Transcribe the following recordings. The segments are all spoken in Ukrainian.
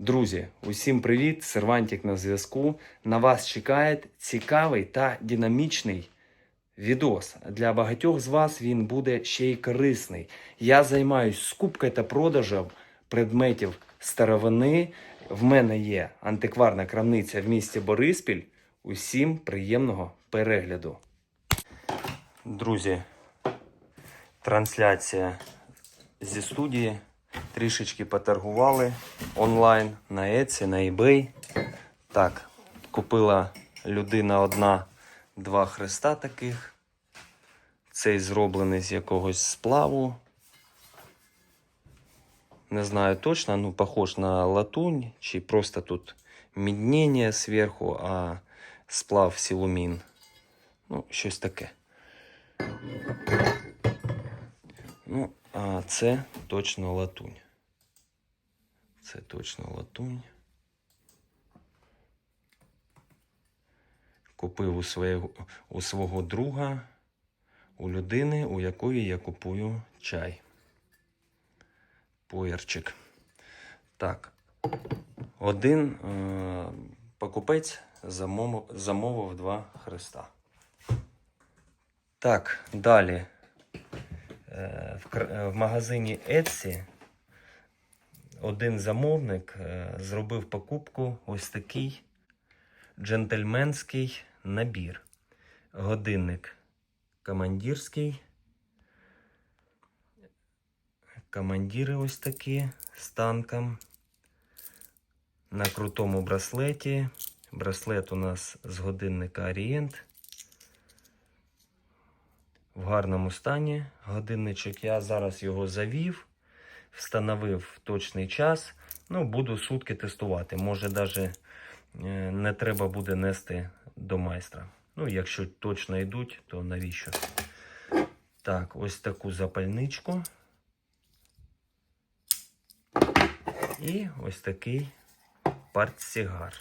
Друзі, усім привіт! Сервантик на зв'язку. На вас чекає цікавий та динамічний відос. Для багатьох з вас він буде ще й корисний. Я займаюсь скупкою та продажем предметів старовини. В мене є антикварна крамниця в місті Бориспіль. Усім приємного перегляду. Друзі, трансляція зі студії. Трішечки поторгували онлайн на Etsy, на eBay. Так, купила людина одна два хреста таких. Цей зроблений з якогось сплаву. Не знаю точно, ну похож на латунь, чи просто тут міднення зверху, а сплав силумін. Ну, щось таке. Ну, а це точно латунь. Це точно латунь. Купив у свого, у свого друга, у людини, у якої я купую чай. Поєрчик. Так. Один е- покупець замовив, замовив два хреста. Так, далі. Е, в, е, в магазині Etsy один замовник е, зробив покупку ось такий джентльменський набір. Годинник командирський. Командири ось такі з танком. На крутому браслеті. Браслет у нас з годинника Орієнт в гарному стані. Годинничок я зараз його завів, встановив точний час. Ну, буду сутки тестувати. Може, навіть не треба буде нести до майстра. Ну, якщо точно йдуть, то навіщо? Так, ось таку запальничку. І ось такий партсігар.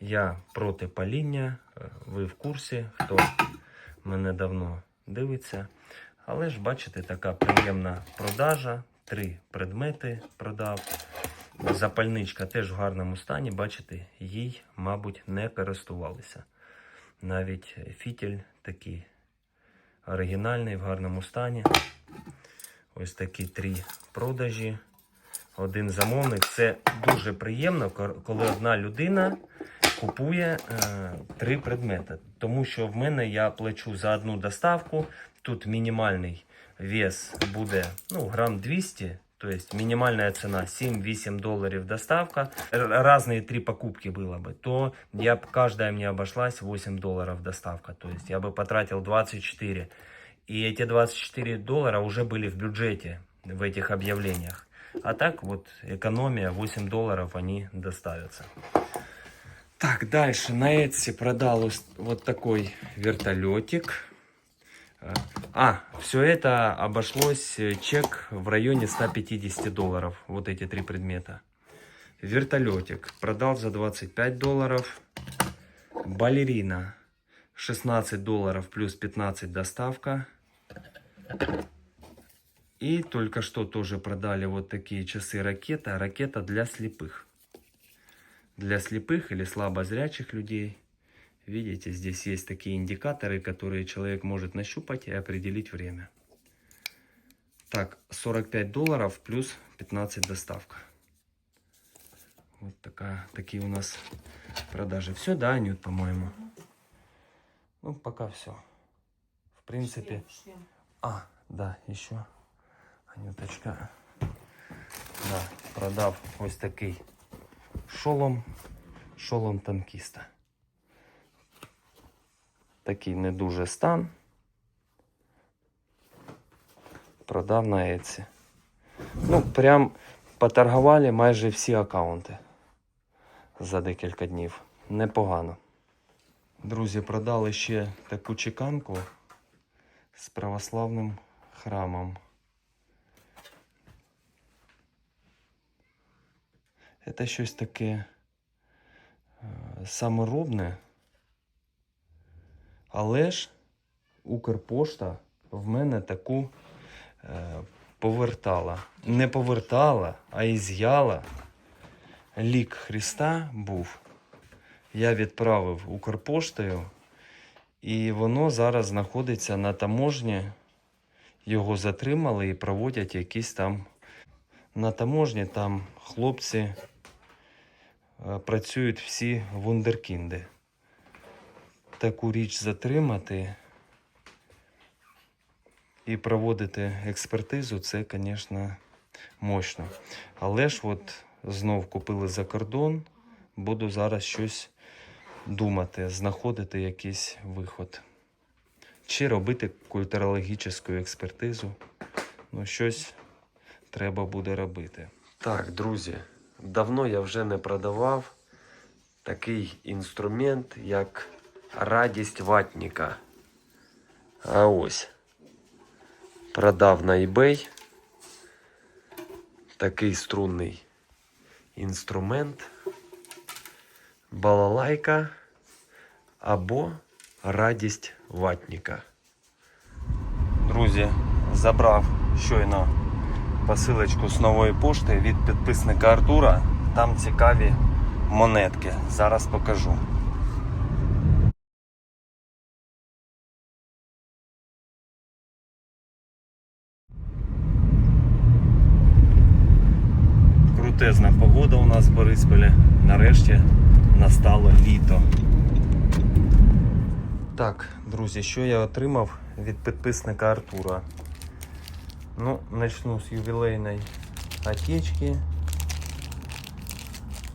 Я проти паління, е, ви в курсі, хто мене давно дивиться. Але ж, бачите, така приємна продажа. Три предмети продав. Запальничка теж в гарному стані, бачите, їй, мабуть, не користувалися. Навіть фітіль такий оригінальний, в гарному стані. Ось такі три продажі. Один замовник. Це дуже приємно, коли одна людина купує е, три предмети. Тому що в мене я плачу за одну доставку. Тут мінімальний вес буде ну, грам 200. То есть минимальная цена 7-8 долларов доставка. Р- Разные три покупки было бы. То я б, каждая мне обошлась 8 долларов доставка. То есть я бы потратил 24. И эти 24 доллара уже были в бюджете в этих объявлениях. А так вот экономия 8 долларов они доставятся. Так, дальше на Etsy продал вот такой вертолетик. Э, А, все это обошлось э, чек в районе 150 долларов. Вот эти три предмета. Вертолетик продал за 25 долларов. Балерина 16 долларов плюс 15 доставка. И только что тоже продали вот такие часы ракета. Ракета для слепых для слепых или слабозрячих людей. Видите, здесь есть такие индикаторы, которые человек может нащупать и определить время. Так, 45 долларов плюс 15 доставка. Вот такая, такие у нас продажи. Все, да, Анют, по-моему? Ну, пока все. В принципе... А, да, еще. Анюточка. Да, продав ось такий шолом, шолом танкіста. Такий не дуже стан. Продав на Etsy. Ну, прям поторгували майже всі аккаунти за декілька днів. Непогано. Друзі, продали ще таку чеканку з православним храмом. Це щось таке е, саморобне. Але ж Укрпошта в мене таку е, повертала. Не повертала, а із'яла. Лік Христа був. Я відправив Укрпоштою, і воно зараз знаходиться на таможні. Його затримали і проводять якісь там на таможні. Там хлопці працюють всі вундеркінди. Таку річ затримати і проводити експертизу, це, звісно, мощно. Але ж от знов купили за кордон, буду зараз щось думати, знаходити якийсь виход. Чи робити культурологічну експертизу. Ну, щось треба буде робити. Так, друзі, давно я вже не продавав такий інструмент, як радість ватника. А ось продав на eBay такий струнний інструмент, балалайка або радість ватника. Друзі, забрав щойно посилочку з нової пошти від підписника Артура. Там цікаві монетки. Зараз покажу. Крутезна погода у нас в Борисполі. Нарешті настало літо. Так, друзі, що я отримав від підписника Артура? Ну, начну з ювілейної отечки.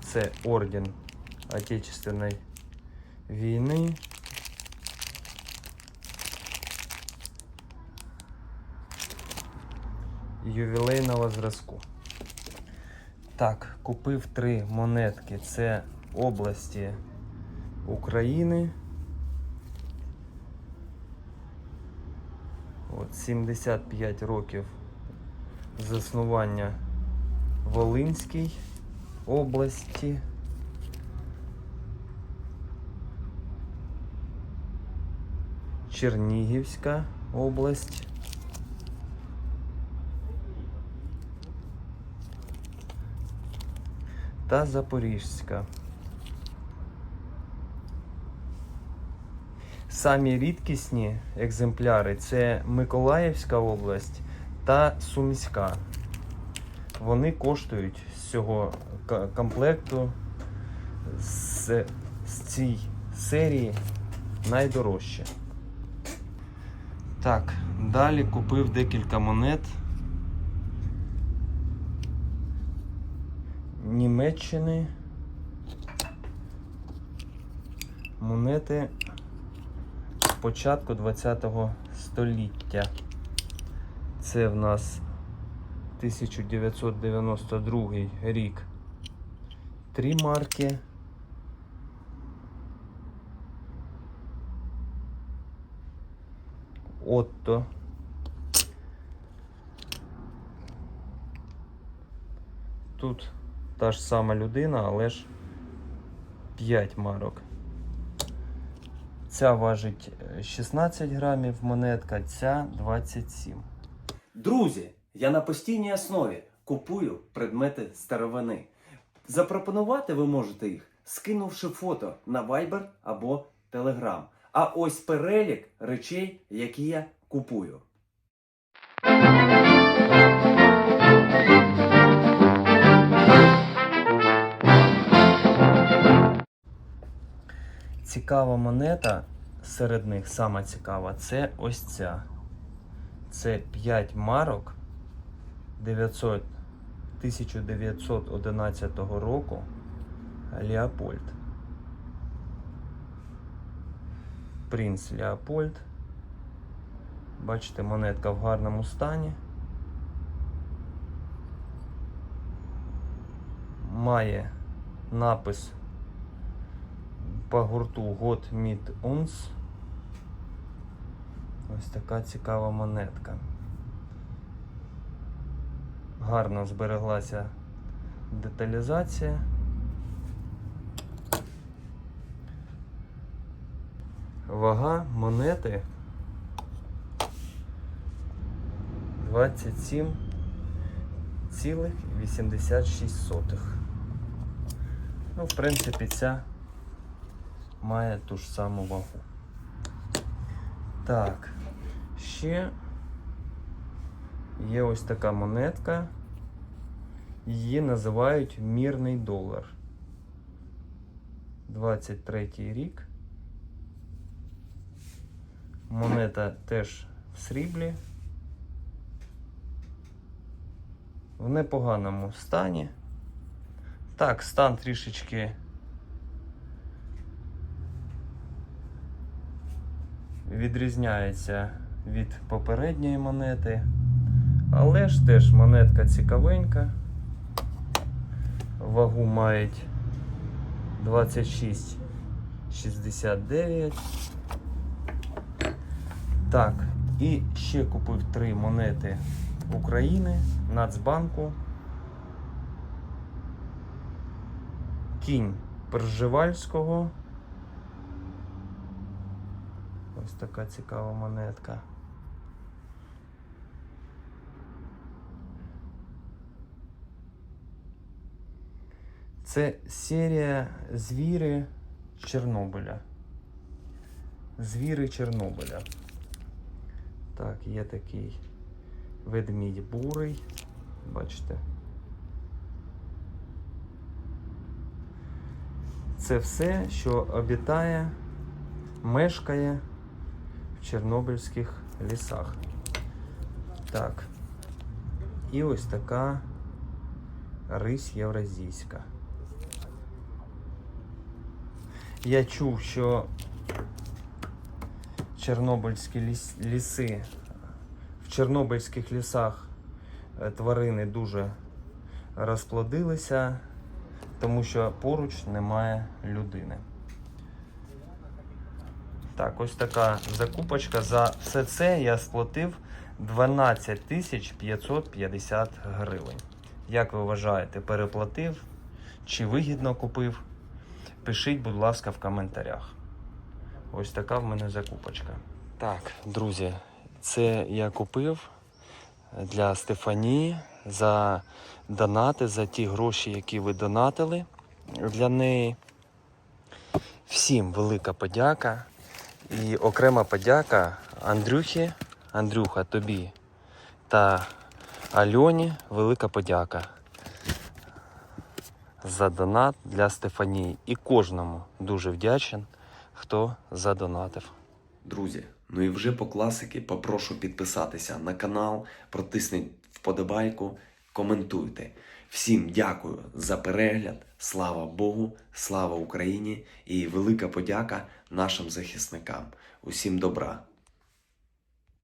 Це орден Отечественної війни. Ювілейного зразку. Так, купив три монетки. Це області України. 75 років заснування Волинській області. Чернігівська область. Та Запорізька. Самі рідкісні екземпляри це Миколаївська область та Сумська. Вони коштують з цього комплекту з, з цієї серії найдорожче. Так, далі купив декілька монет. Німеччини. Монети початку 20-го століття. Це в нас 1992 рік. Три марки. Отто. Тут та ж сама людина, але ж 5 марок. Ця важить е, 16 грамів монетка, ця 27. Друзі, я на постійній основі купую предмети старовини. Запропонувати ви можете їх, скинувши фото на Viber або Telegram. А ось перелік речей, які я купую. Цікава монета серед них, сама цікава, це ось ця. Це 5 марок 900, 1911 року Леопольд. Принц Леопольд. Бачите, монетка в гарному стані. Має напис по гурту Год Мід Унс. Ось така цікава монетка. Гарно збереглася деталізація. Вага монети 27 0,86. Ну, в принципі, ця має ту ж саму вагу. Так, ще є ось така монетка. Її називають мірний долар. 23 рік. Монета теж в сріблі. В непоганому стані. Так, стан трішечки відрізняється від попередньої монети. Але ж теж монетка цікавенька. Вагу мають 26,69. Так, і ще купив три монети України Нацбанку. Кінь Пржевальського. Ось така цікава монетка. Це серія звіри Чорнобиля. Звіри Чорнобиля. Так, є такий ведмідь бурий. Бачите. Це все, що обітає, мешкає Чорнобильських лісах. Так. І ось така рись євразійська. Я чув, що Чорнобильські ліс, ліси, в Чорнобильських лісах е, тварини дуже розплодилися, тому що поруч немає людини. Так, ось така закупочка. За все це я сплатив 12 тисяч 550 гривень. Як ви вважаєте, переплатив чи вигідно купив? Пишіть, будь ласка, в коментарях. Ось така в мене закупочка. Так, друзі, це я купив для Стефанії за донати, за ті гроші, які ви донатили для неї. Всім велика подяка. І окрема подяка Андрюхі, Андрюха, тобі та Альоні велика подяка за донат для Стефанії. І кожному дуже вдячен, хто задонатив. Друзі, ну і вже по класики попрошу підписатися на канал, протисніть вподобайку, коментуйте. Всім дякую за перегляд. Слава Богу, слава Україні і велика подяка нашим захисникам. Усім добра!